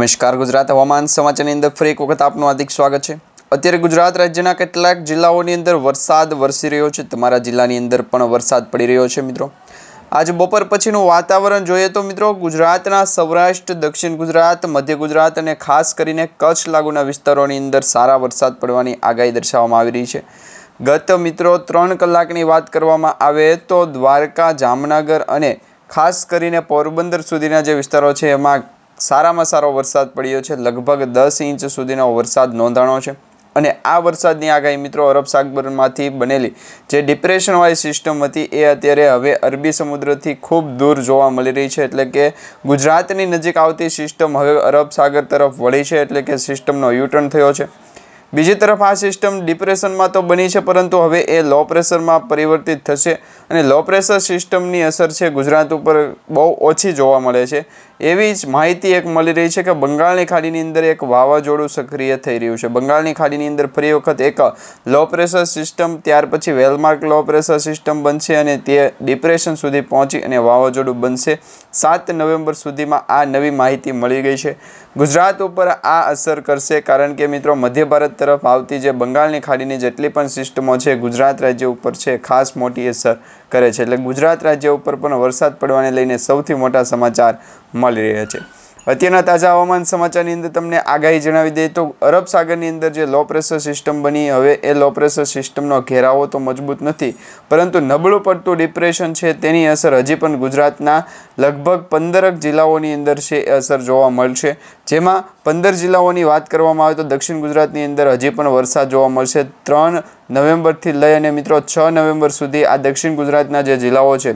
નમસ્કાર, ગુજરાત હવામાન સમાચારની અંદર ફરી એક વખત આપનું હાર્દિક સ્વાગત છે. અત્યારે ગુજરાત રાજ્યના કેટલાક જિલ્લાઓની અંદર વરસાદ વરસી રહ્યો છે. તમારા જિલ્લાની અંદર પણ વરસાદ પડી રહ્યો છે, મિત્રો. આજે બપોર પછીનું વાતાવરણ જોઈએ તો, મિત્રો, ગુજરાતના સૌરાષ્ટ્ર, દક્ષિણ ગુજરાત, મધ્ય ગુજરાત અને ખાસ કરીને કચ્છ લાગુના વિસ્તારોની અંદર સારા વરસાદ પડવાની આગાહી દર્શાવવામાં આવી રહી છે. ગત, મિત્રો, ત્રણ કલાકની વાત કરવામાં આવે તો દ્વારકા, જામનગર અને ખાસ કરીને પોરબંદર સુધીના જે વિસ્તારો છે, એમાં સારામાં સારો વરસાદ પડ્યો છે. લગભગ દસ ઇંચ સુધીનો વરસાદ નોંધાણો છે. અને આ વરસાદની આગાહી મિત્રો અરબ સાગરમાંથી બનેલી જે ડિપ્રેશનવાળી સિસ્ટમ હતી એ અત્યારે હવે અરબી સમુદ્રથી ખૂબ દૂર જોવા મળી રહી છે. એટલે કે ગુજરાતની નજીક આવતી સિસ્ટમ હવે અરબ સાગર તરફ વળી છે. એટલે કે સિસ્ટમનો યુટર્ન થયો છે. બીજી તરફ આ સિસ્ટમ ડિપ્રેશનમાં તો બની છે, પરંતુ હવે એ લો પ્રેશરમાં પરિવર્તિત થશે અને લો પ્રેશર સિસ્ટમની અસર છે ગુજરાત ઉપર બહુ ઓછી જોવા મળે છે. એવી જ માહિતી એક મળી રહી છે કે બંગાળની ખાડીની અંદર એક વાવાઝોડું સક્રિય થઈ રહ્યું છે. બંગાળની ખાડીની અંદર ફરી વખત એક લો પ્રેશર સિસ્ટમ ત્યાર પછી વેલમાર્ક લો પ્રેશર સિસ્ટમ બનશે અને તે ડિપ્રેશન સુધી પહોંચી અને વાવાઝોડું બનશે. સાત નવેમ્બર સુધીમાં આ નવી માહિતી મળી ગઈ છે. ગુજરાત ઉપર આ અસર કરશે કારણ કે મિત્રો મધ્ય ભારત તરફ આવતી જે બંગાળની ખાડીની જેટલી પણ સિસ્ટમો છે, ગુજરાત રાજ્ય ઉપર છે ખાસ મોટી અસર કરે છે. એટલે ગુજરાત રાજ્ય ઉપર પણ વરસાદ પડવાને લઈને સૌથી મોટા સમાચાર મળી રહ્યા છે. અત્યારના તાજા હવામાન સમાચારની અંદર તમને આગાહી જણાવી દઈએ તો અરબ સાગરની અંદર જે લો પ્રેશર સિસ્ટમ બની, હવે એ લો પ્રેશર સિસ્ટમનો ઘેરાવો તો મજબૂત નથી, પરંતુ નબળું પડતું ડિપ્રેશન છે તેની અસર હજી પણ ગુજરાતના લગભગ પંદરક જિલ્લાઓની અંદર છે એ અસર જોવા મળશે. જેમાં પંદર જિલ્લાઓની વાત કરવામાં આવે તો દક્ષિણ ગુજરાતની અંદર હજી પણ વરસાદ જોવા મળશે. ત્રણ નવેમ્બરથી લઈ અને મિત્રો છ નવેમ્બર સુધી આ દક્ષિણ ગુજરાતના જે જિલ્લાઓ છે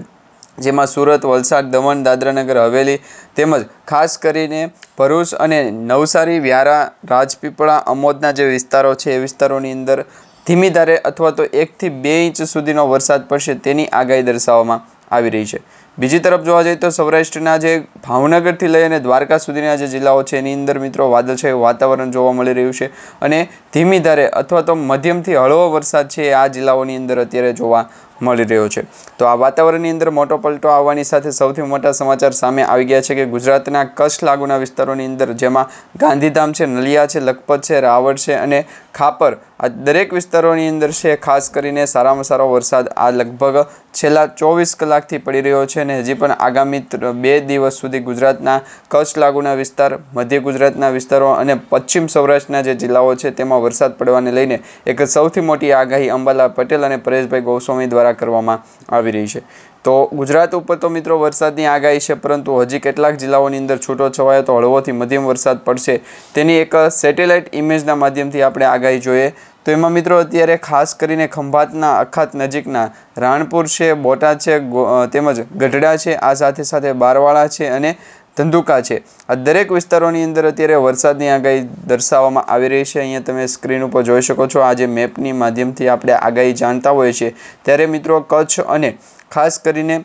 જેમાં સુરત, વલસાડ, દમણ, દાદરાનગર, હવેલી તેમજ ખાસ કરીને ભરૂચ અને નવસારી, વ્યારા, રાજપીપળા, અમોદના જે વિસ્તારો છે, એ વિસ્તારોની અંદર ધીમી ધારે અથવા તો એકથી બે ઇંચ સુધીનો વરસાદ પડશે તેની આગાહી દર્શાવવામાં આવી રહી છે. બીજી તરફ જોવા જઈએ તો સૌરાષ્ટ્રના જે ભાવનગરથી લઈ અને દ્વારકા સુધીના જે જિલ્લાઓ છે, એની અંદર મિત્રો વાદળછાયું વાતાવરણ જોવા મળી રહ્યું છે અને ધીમી ધારે અથવા તો મધ્યમથી હળવો વરસાદ છે આ જિલ્લાઓની અંદર અત્યારે જોવા મળી રહ્યો છે. તો આ વાતાવરણની અંદર મોટો પલટો આવવાની સાથે સૌથી મોટા સમાચાર સામે આવી ગયા છે કે ગુજરાતના કચ્છ લાગુના વિસ્તારોની અંદર, જેમાં ગાંધીધામ છે, નલિયા છે, લખપત છે, રાવળ છે અને ખાપર, આ દરેક વિસ્તારોની અંદર છે. ખાસ કરીને સારામાં સારો વરસાદ આ લગભગ છેલ્લા ચોવીસ કલાકથી પડી રહ્યો છે અને હજી પણ આગામી બે દિવસ સુધી ગુજરાતના કચ્છ લાગુના વિસ્તાર, મધ્ય ગુજરાતના વિસ્તારો અને પશ્ચિમ સૌરાષ્ટ્રના જે જિલ્લાઓ છે, તેમાં વરસાદ પડવાને લઈને એક સૌથી મોટી આગાહી અંબાલા પટેલ અને પરેશભાઈ ગોસ્વામી દ્વારા કરવામાં આવી રહી છે. તો ગુજરાત ઉપર તો મિત્રો વરસાદની આગાહી છે, પરંતુ હજી કેટલાક જિલ્લાઓની અંદર છૂટો છવાયો તો હળવોથી મધ્યમ વરસાદ પડશે. તેની એક સેટેલાઇટ ઇમેજના માધ્યમથી આપણે આગાહી જોઈએ. તો એમાં મિત્રો અત્યારે ખાસ કરીને ખંભાતના અખાત નજીકના રાણપુર છે, બોટાદ છે તેમજ ગઢડા છે, આ સાથે સાથે બારવાળા છે અને ધંધુકા છે. આ દરેક વિસ્તારોની અંદર અત્યારે વરસાદની આગાહી દર્શાવવામાં આવી રહી છે. અહીંયા તમે સ્ક્રીન ઉપર જોઈ શકો છો, આ જે મેપની માધ્યમથી આપણે આગાહી જાણતા હોઈએ છીએ. ત્યારે મિત્રો કચ્છ અને ખાસ કરીને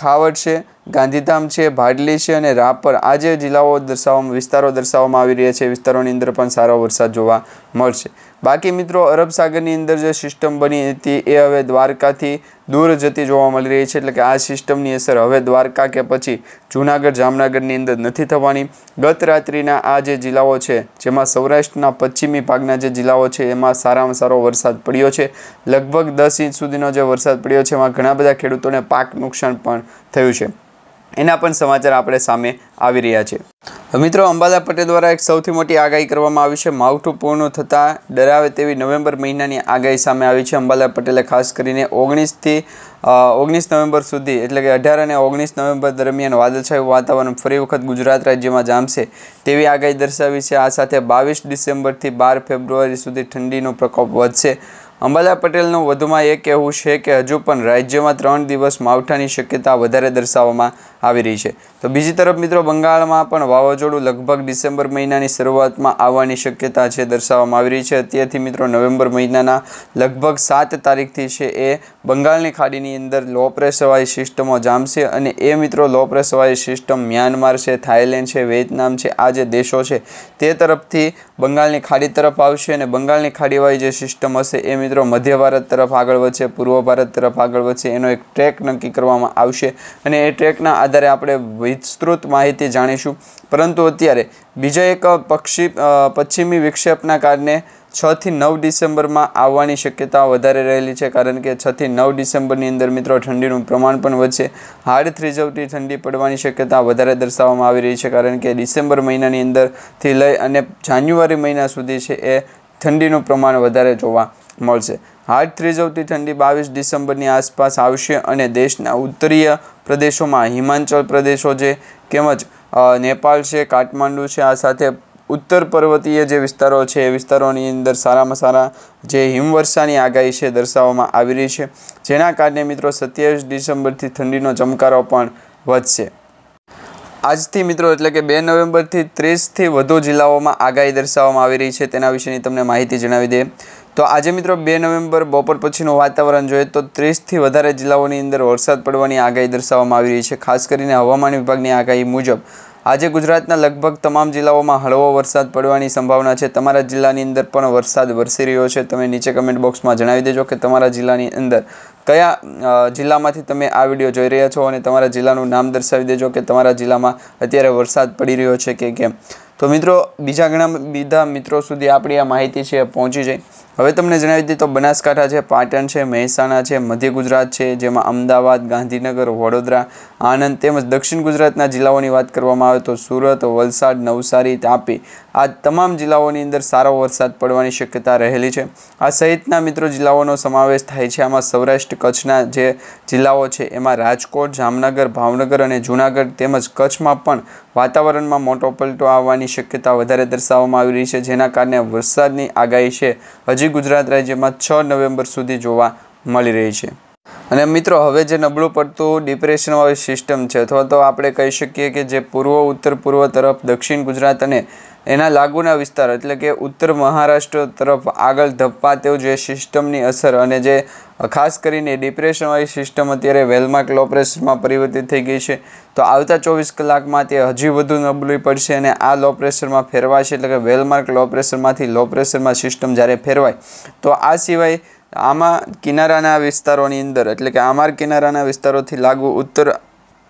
ખાવડ છે, ગાંધીધામ છે, ભાડલી છે અને રાપર, આ જે જિલ્લાઓ દર્શાવવામાં, વિસ્તારો દર્શાવવામાં આવી રહ્યા છે, વિસ્તારોની અંદર પણ સારો વરસાદ જોવા મળશે. બાકી મિત્રો, અરબ સાગરની અંદર જે સિસ્ટમ બની હતી, એ હવે દ્વારકાથી દૂર જતી જોવા મળી રહી છે. એટલે કે આ સિસ્ટમની અસર હવે દ્વારકા કે પછી જૂનાગઢ, જામનગરની અંદર નથી થવાની. ગત રાત્રિના આ જે જિલ્લાઓ છે, જેમાં સૌરાષ્ટ્રના પશ્ચિમી ભાગના જે જિલ્લાઓ છે, એમાં સારામાં સારો વરસાદ પડ્યો છે. લગભગ દસ ઇંચ સુધીનો જે વરસાદ પડ્યો છે, એમાં ઘણા બધા ખેડૂતોને પાક નુકસાન પણ થયું છે. એના પણ સમાચાર આપણે સામે આવી રહ્યા છે. મિત્રો, અંબાલા પટેલ દ્વારા એક સૌથી મોટી આગાહી કરવામાં આવી છે. માવઠું પૂર્ણ થતાં ડરાવે તેવી નવેમ્બર મહિનાની આગાહી સામે આવી છે. અંબાલા પટેલે ખાસ કરીને ઓગણીસથી ઓગણીસ નવેમ્બર સુધી, એટલે કે અઢાર અને ઓગણીસ નવેમ્બર દરમિયાન વાદળછાયું વાતાવરણ ફરી વખત ગુજરાત રાજ્યમાં જામશે તેવી આગાહી દર્શાવી છે. આ સાથે બાવીસ ડિસેમ્બરથી બાર ફેબ્રુઆરી સુધી ઠંડીનો પ્રકોપ વધશે. અંબાલા પટેલનું વધુમાં એ કહેવું છે કે હજુ પણ રાજ્યમાં ત્રણ દિવસ માવઠાની શક્યતા વધારે દર્શાવવામાં આવી રહી છે. તો બીજી તરફ મિત્રો, બંગાળમાં પણ વાવાઝોડું લગભગ ડિસેમ્બર મહિનાની શરૂઆતમાં આવવાની શક્યતા છે દર્શાવવામાં આવી રહી છે. અત્યારથી મિત્રો, નવેમ્બર મહિનાના લગભગ સાત તારીખથી છે એ બંગાળની ખાડીની અંદર લો પ્રેશરવાળી સિસ્ટમો જામશે અને એ મિત્રો, લો પ્રેશરવાળી સિસ્ટમ મ્યાનમાર છે, થાઇલેન્ડ છે, વિયેતનામ છે, આ જે દેશો છે તે તરફથી બંગાળની ખાડી તરફ આવશે અને બંગાળની ખાડીવાળી જે સિસ્ટમ હશે એ મિત્રો મિત્રો, મધ્ય ભારત તરફ આગળ વધશે, પૂર્વ ભારત તરફ આગળ વધશે, એનો એક ટ્રેક નક્કી કરવામાં આવશે. અને એ ટ્રેકના આધારે આપણે વિસ્તૃત માહિતી જાણીશું. પરંતુ અત્યારે બીજા એક પક્ષી પશ્ચિમી વિક્ષેપના કારણે છથી નવ ડિસેમ્બરમાં આવવાની શક્યતા વધારે રહેલી છે. કારણ કે છથી નવ ડિસેમ્બરની અંદર મિત્રો, ઠંડીનું પ્રમાણ પણ વધશે. હાડ થ્રીજવતી ઠંડી પડવાની શક્યતા વધારે દર્શાવવામાં આવી રહી છે. કારણ કે ડિસેમ્બર મહિનાની અંદરથી લઈ અને જાન્યુઆરી મહિના સુધી છે એ ઠંડીનું પ્રમાણ વધારે જોવા મળશે. હાડ થ્રીજવતી ઠંડી બાવીસ ડિસેમ્બરની આસપાસ આવશે અને દેશના ઉત્તરીય પ્રદેશોમાં, હિમાચલ પ્રદેશો છે, તેમજ નેપાળ છે, કાઠમાંડુ છે, આ સાથે ઉત્તર પર્વતીય જે વિસ્તારો છે, એ વિસ્તારોની અંદર સારામાં સારા જે હિમવર્ષાની આગાહી છે દર્શાવવામાં આવી રહી છે. જેના કારણે મિત્રો સત્યાવીસ ડિસેમ્બરથી ઠંડીનો ચમકારો પણ વધશે. આજથી મિત્રો એટલે કે બે નવેમ્બરથી ત્રીસથી વધુ જિલ્લાઓમાં આગાહી દર્શાવવામાં આવી રહી છે. તેના વિશેની તમને માહિતી જણાવી દઈએ તો આજે મિત્રો બે નવેમ્બર બપોર પછીનું વાતાવરણ જોઈએ તો ત્રીસથી વધારે જિલ્લાઓની અંદર વરસાદ પડવાની આગાહી દર્શાવવામાં આવી રહી છે. ખાસ કરીને હવામાન વિભાગની આગાહી મુજબ આજે ગુજરાતના લગભગ તમામ જિલ્લાઓમાં હળવો વરસાદ પડવાની સંભાવના છે. તમારા જિલ્લાની અંદર પણ વરસાદ વરસી રહ્યો છે. તમે નીચે કમેન્ટ બોક્સમાં જણાવી દેજો કે તમારા જિલ્લાની અંદર કયા જિલ્લામાંથી તમે આ વીડિયો જોઈ રહ્યા છો અને તમારા જિલ્લાનું નામ દર્શાવી દેજો કે તમારા જિલ્લામાં અત્યારે વરસાદ પડી રહ્યો છે કે કેમ. તો મિત્રો, બીજા ઘણા, બીજા મિત્રો સુધી આપણી આ માહિતી છે પહોંચી જાય. હવે તમને જણાવી દઈએ તો બનાસકાંઠા છે, પાટણ છે, મહેસાણા છે, મધ્ય ગુજરાત છે, જેમાં અમદાવાદ, ગાંધીનગર, વડોદરા, આણંદ તેમજ દક્ષિણ ગુજરાતના જિલ્લાઓની વાત કરવામાં આવે તો સુરત, વલસાડ, નવસારી, તાપી આ તમામ જિલ્લાઓની અંદર સારો વરસાદ પડવાની શક્યતા રહેલી છે. આ સહિતના મિત્રો જિલ્લાઓનો સમાવેશ થાય છે. આમાં સૌરાષ્ટ્ર, કચ્છના જે જિલ્લાઓ છે એમાં રાજકોટ, જામનગર, ભાવનગર અને જૂનાગઢ તેમજ કચ્છમાં પણ વાતાવરણમાં મોટો પલટો આવવાની શક્યતા વધારે દર્શાવવામાં આવી રહી છે, જેના કારણે વરસાદની આગાહી છે. હજી ગુજરાત રાજ્યમાં છ નવેમ્બર સુધી જોવા મળી રહી છે. અને મિત્રો, હવે જે નબળું પડતું ડિપ્રેશનવાળી સિસ્ટમ છે, અથવા તો આપણે કહી શકીએ કે જે પૂર્વ, ઉત્તર, પૂર્વ તરફ, દક્ષિણ ગુજરાત અને એના લાગુના વિસ્તાર, એટલે કે ઉત્તર મહારાષ્ટ્ર તરફ આગળ ધપ્પા તેવું જે સિસ્ટમની અસર અને જે ખાસ કરીને ડિપ્રેશનવાળી સિસ્ટમ અત્યારે વેલમાર્ક લોપ્રેશરમાં પરિવર્તિત થઈ ગઈ છે, તો આવતા ચોવીસ કલાકમાં તે હજી વધુ નબળી પડશે અને આ લો પ્રેશરમાં ફેરવાશે, એટલે કે વેલમાર્ક લો પ્રેશરમાંથી લો સિસ્ટમ જ્યારે ફેરવાય, તો આ સિવાય આમાં કિનારાના વિસ્તારોની અંદર, એટલે કે આમાર કિનારાના વિસ્તારોથી લાગુ ઉત્તર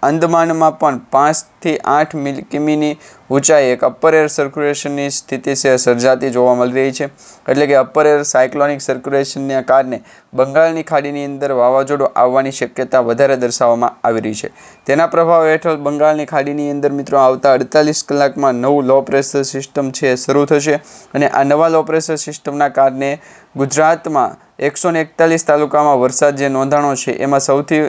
અંદમાનમાં પણ પાંચથી આઠ મિલ કિમીની ઊંચાઈ એક અપર એર સર્ક્યુલેશનની સ્થિતિ છે, સર્જાતી જોવા મળી રહી છે. એટલે કે અપર એર સાયક્લોનિક સર્ક્યુલેશનને કારણે બંગાળની ખાડીની અંદર વાવાઝોડું આવવાની શક્યતા વધારે દર્શાવવામાં આવી રહી છે. તેના પ્રભાવ હેઠળ બંગાળની ખાડીની અંદર મિત્રો આવતા અડતાલીસ કલાકમાં નવું લો પ્રેશર સિસ્ટમ છે, શરૂ થશે. અને આ નવા લો પ્રેશર સિસ્ટમના કારણે ગુજરાતમાં એકસો ને એકતાલીસ તાલુકામાં વરસાદ જે નોંધાણો છે, એમાં સૌથી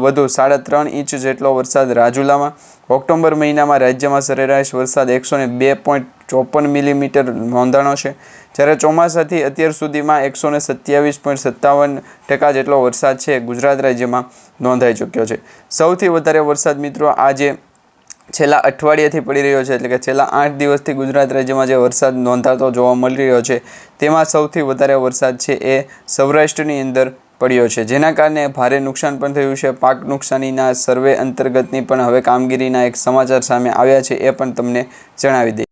વધુ સાડા ત્રણ ઇંચ જેટલો વરસાદ રાજુલામાં. ઓક્ટોબર મહિનામાં રાજ્યમાં સરેરાશ વરસાદ એકસો ને બે પોઈન્ટ ચોપન મિલીમીટર નોંધાણો છે. જ્યારે ચોમાસાથી અત્યાર સુધીમાં એકસો ને સત્યાવીસ પોઈન્ટ સત્તાવન ટકા જેટલો વરસાદ છે ગુજરાત રાજ્યમાં નોંધાઈ ચૂક્યો છે. સૌથી વધારે વરસાદ મિત્રો આજે છેલ્લા અઠવાડિયાથી પડી રહ્યો છે, એટલે કે છેલ્લા આઠ દિવસથી ગુજરાત રાજ્યમાં જે વરસાદ નોંધાતો જોવા મળી રહ્યો છે, તેમાં સૌથી વધારે વરસાદ છે એ સૌરાષ્ટ્રની અંદર પડ્યો છે. જેના કારણે ભારે નુકસાન પણ થયું છે. પાક નુકસાનીના સર્વે અંતર્ગતની પણ હવે કામગીરીના એક સમાચાર સામે આવ્યા છે, એ પણ તમને જણાવી દઈએ.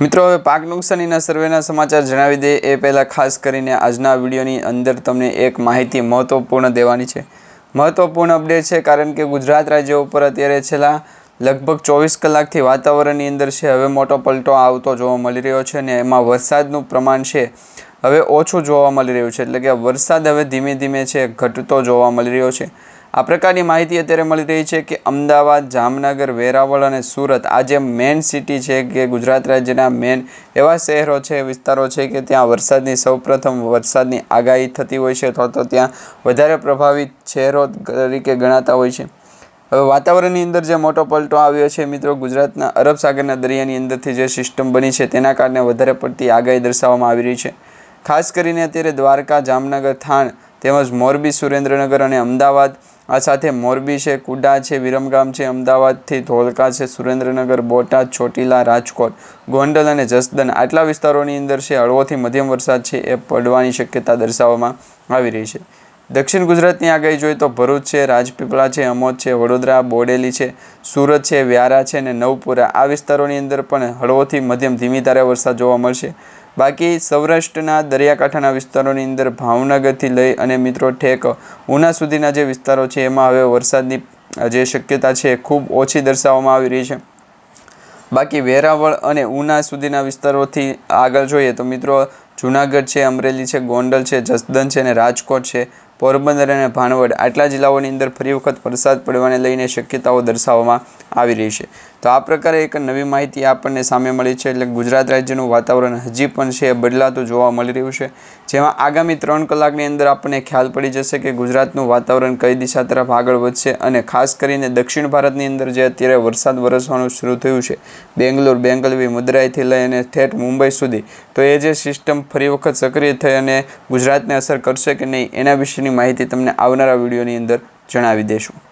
મિત્રો, હવે પાક નુકસાનીના સર્વેના સમાચાર જણાવી દઈએ. એ પહેલાં ખાસ કરીને આજના વિડીયોની અંદર તમને એક માહિતી મહત્ત્વપૂર્ણ દેવાની છે. મહત્ત્વપૂર્ણ અપડેટ છે, કારણ કે ગુજરાત રાજ્ય ઉપર અત્યારે છેલ્લા લગભગ ચોવીસ કલાકથી વાતાવરણની અંદર છે. હવે મોટો પલટો આવતો જોવા મળી રહ્યો છે અને એમાં વરસાદનું પ્રમાણ છે. હવે ઓછું જોવા મળી રહ્યું છે. એટલે કે વરસાદ હવે ધીમે ધીમે છે, ઘટતો જોવા મળી રહ્યો છે. આ પ્રકારની માહિતી અત્યારે મળી રહી છે કે અમદાવાદ, જામનગર, વેરાવળ અને સુરત આ જે મેન સિટી છે કે ગુજરાત રાજ્યના મેન એવા શહેરો છે, વિસ્તારો છે કે ત્યાં વરસાદની સૌપ્રથમ વરસાદની આગાહી થતી હોય છે અથવા તો ત્યાં વધારે પ્રભાવિત શહેરો તરીકે ગણાતા હોય છે. હવે વાતાવરણની અંદર જે મોટો પલટો આવ્યો છે, મિત્રો, ગુજરાતના અરબ સાગરના દરિયાની અંદરથી જે સિસ્ટમ બની છે, તેના કારણે વધારે પડતી આગાહી દર્શાવવામાં આવી રહી છે. ખાસ કરીને અત્યારે દ્વારકા, જામનગર, થાણ તેમજ મોરબી, સુરેન્દ્રનગર અને અમદાવાદ, આ સાથે મોરબી છે, કુડા છે, વિરમગામ છે, અમદાવાદથી ધોલકા છે, સુરેન્દ્રનગર, બોટાદ, ચોટીલા, રાજકોટ, ગોંડલ અને જસદન આટલા વિસ્તારોની અંદર છે, હળવોથી મધ્યમ વરસાદ છે, એ પડવાની શક્યતા દર્શાવવામાં આવી રહી છે. દક્ષિણ ગુજરાતની આગાહી જોઈએ તો ભરૂચ છે, રાજપીપળા છે, અમોદ છે, વડોદરા, બોડેલી છે, સુરત છે, વ્યારા છે અને નવપુરા. આ વિસ્તારોની અંદર પણ હળવોથી મધ્યમ ધીમી ધારે વરસાદ જોવા મળશે. બાકી સૌરાષ્ટ્રના દરિયાકાંઠાના વિસ્તારોની અંદર ભાવનગરથી લઈ અને મિત્રો ઠેક ઉના સુધીના જે વિસ્તારો છે, એમાં હવે વરસાદની જે શક્યતા છે ખૂબ ઓછી દર્શાવવામાં આવી રહી છે. બાકી વેરાવળ અને ઉના સુધીના વિસ્તારોથી આગળ જોઈએ તો મિત્રો જુનાગઢ છે, અમરેલી છે, ગોંડલ છે જસદન છે અને રાજકોટ છે. પોરબંદર અને ભાણવડ આટલા જિલ્લાઓની અંદર ફરી વખત વરસાદ પડવાને લઈને શક્યતાઓ દર્શાવવામાં આવી રહી છે. તો આ પ્રકારે એક નવી માહિતી આપણને સામે મળી છે એટલે ગુજરાત રાજ્યનું વાતાવરણ હજી પણ છે એ બદલાતું જોવા મળી રહ્યું છે. જેમાં આગામી ત્રણ કલાકની અંદર આપણને ખ્યાલ પડી જશે કે ગુજરાતનું વાતાવરણ કઈ દિશા તરફ આગળ વધશે અને ખાસ કરીને દક્ષિણ ભારતની અંદર જે અત્યારે વરસાદ વરસવાનું શરૂ થયું છે, બેંગ્લોર, બેંગલવી, મદુરાઈથી લઈ અને ઠેઠ મુંબઈ સુધી, તો એ જે સિસ્ટમ ફરી વખત સક્રિય થઈ અને ગુજરાતને અસર કરશે કે નહીં એના વિશેની માહિતી તમને આવનારા વિડીયોની અંદર જણાવી દઈશું.